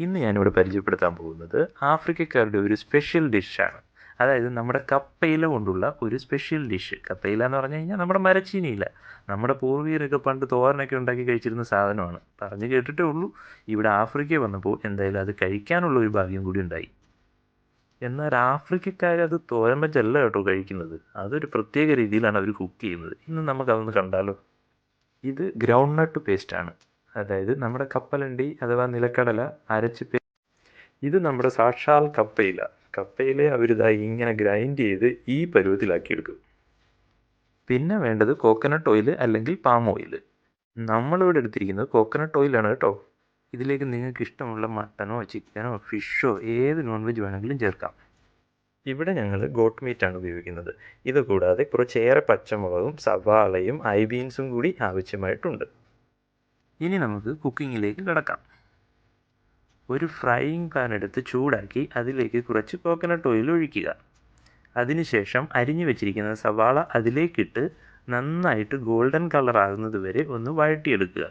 ഇന്ന് ഞാനിവിടെ പരിചയപ്പെടുത്താൻ പോകുന്നത് ആഫ്രിക്കക്കാരുടെ ഒരു സ്പെഷ്യൽ ഡിഷാണ് അതായത് നമ്മുടെ കപ്പയില കൊണ്ടുള്ള ഒരു സ്പെഷ്യൽ ഡിഷ് കപ്പയില എന്ന് പറഞ്ഞു കഴിഞ്ഞാൽ നമ്മുടെ മരച്ചീനിയില. നമ്മുടെ പൂർവീകരൊക്കെ പണ്ട് തോരനൊക്കെ ഉണ്ടാക്കി കഴിച്ചിരുന്ന സാധനമാണ്. പറഞ്ഞു കേട്ടിട്ടേ ഉള്ളൂ. ഇവിടെ ആഫ്രിക്ക വന്നപ്പോൾ എന്തായാലും അത് കഴിക്കാനുള്ള ഒരു ഭാഗ്യം കൂടി ഉണ്ടായി. എന്നാൽ ആഫ്രിക്കക്കാർ അത് തോരൻ വെച്ചല്ല കേട്ടോ കഴിക്കുന്നത്. അതൊരു പ്രത്യേക രീതിയിലാണ് അവർ കുക്ക് ചെയ്യുന്നത്. ഇന്ന് നമുക്കതൊന്ന് കണ്ടാലോ? ഇത് ഗ്രൗണ്ട് നട്ട് പേസ്റ്റാണ് അതായത് നമ്മുടെ കപ്പലണ്ടി അഥവാ നിലക്കടല അരച്ച് ഇത് നമ്മുടെ സാക്ഷാൽ കപ്പയില. കപ്പയിലെ അവരിതായി ഇങ്ങനെ ഗ്രൈൻഡ് ചെയ്ത് ഈ പരുവത്തിലാക്കി എടുക്കും പിന്നെ വേണ്ടത് കോക്കനട്ട് ഓയിൽ അല്ലെങ്കിൽ പാം ഓയിൽ നമ്മളിവിടെ എടുത്തിരിക്കുന്നത് കോക്കനട്ട് ഓയിലാണ് കേട്ടോ. ഇതിലേക്ക് നിങ്ങൾക്ക് ഇഷ്ടമുള്ള മട്ടനോ ചിക്കനോ ഫിഷോ ഏത് നോൺ വെജ് വേണമെങ്കിലും ചേർക്കാം. ഇവിടെ ഞങ്ങൾ ഗോട്ട് മീറ്റാണ് ഉപയോഗിക്കുന്നത്. ഇത് കൂടാതെ കുറച്ചേറെ പച്ചമുളകും സവാളയും ഐ ബീൻസും കൂടി ആവശ്യമായിട്ടുണ്ട്. ഇനി നമുക്ക് കുക്കിങ്ങിലേക്ക് കിടക്കാം. ഒരു ഫ്രൈയിങ് പാൻ എടുത്ത് ചൂടാക്കി അതിലേക്ക് കുറച്ച് കോക്കനട്ട് ഓയിൽ ഒഴിക്കുക. അതിനുശേഷം അരിഞ്ഞു വെച്ചിരിക്കുന്ന സവാള അതിലേക്കിട്ട് നന്നായിട്ട് ഗോൾഡൻ കളർ ആകുന്നത് വരെ ഒന്ന് വഴറ്റിയെടുക്കുക.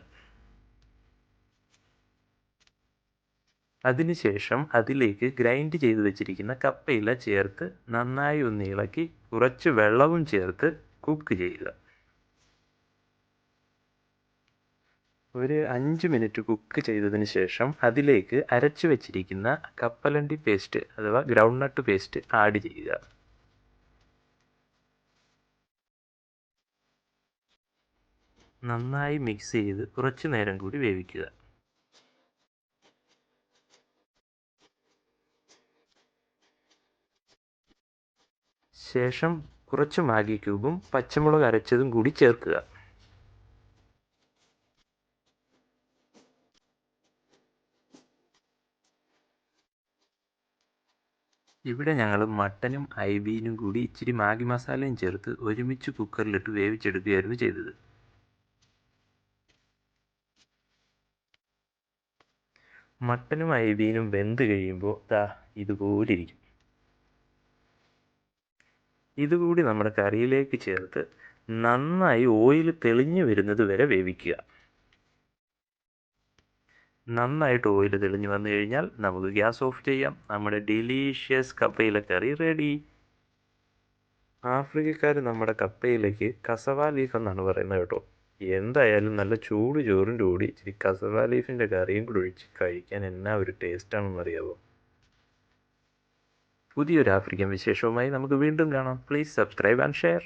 അതിനുശേഷം അതിലേക്ക് ഗ്രൈൻഡ് ചെയ്ത് വെച്ചിരിക്കുന്ന കപ്പയില ചേർത്ത് നന്നായി ഒന്ന് ഇളക്കി കുറച്ച് വെള്ളവും ചേർത്ത് കുക്ക് ചെയ്യുക. ഒരു അഞ്ച് മിനിറ്റ് കുക്ക് ചെയ്തതിന് ശേഷം അതിലേക്ക് അരച്ചു വെച്ചിരിക്കുന്ന കപ്പലണ്ടി പേസ്റ്റ് അഥവാ ഗ്രൗണ്ട് നട്ട് പേസ്റ്റ് ആഡ് ചെയ്യുക. നന്നായി മിക്സ് ചെയ്ത് കുറച്ചു നേരം കൂടി വേവിക്കുക. ശേഷം കുറച്ച് മാഗി ക്യൂബും പച്ചമുളക് അരച്ചതും കൂടി ചേർക്കുക. ഇവിടെ ഞങ്ങൾ മട്ടനും ഐബീനും കൂടി ഇച്ചിരി മാഗി മസാലയും ചേർത്ത് ഒരുമിച്ച് കുക്കറിലിട്ട് വേവിച്ചെടുക്കുകയായിരുന്നു ചെയ്തത്. മട്ടനും ഐബീനും വെന്ത് കഴിയുമ്പോൾ ദാ ഇതുപോലെ ഇരിക്കും. ഇതുകൂടി നമ്മുടെ കറിയിലേക്ക് ചേർത്ത് നന്നായി ഓയിൽ തെളിഞ്ഞു വരുന്നത് വരെ വേവിക്കുക. നന്നായിട്ട് ഓയിൽ തെളിഞ്ഞു വന്നു കഴിഞ്ഞാൽ നമുക്ക് ഗ്യാസ് ഓഫ് ചെയ്യാം. നമ്മുടെ ഡെലീഷ്യസ് കപ്പയില കറി റെഡി ആഫ്രിക്കക്കാർ നമ്മുടെ കപ്പയിലേക്ക് കസവ ലീഫ് എന്നാണ് പറയുന്നത് കേട്ടോ. എന്തായാലും നല്ല ചൂട് ചോറിന്റെ കൂടി ഇച്ചിരി കസവ ലീഫിന്റെ കറിയും കൂടി ഒഴിച്ച് കഴിക്കാൻ എന്നാ ഒരു ടേസ്റ്റാണെന്ന് അറിയാമോ പുതിയൊരു ആഫ്രിക്കൻ വിശേഷവുമായി നമുക്ക് വീണ്ടും കാണാം. Please subscribe and share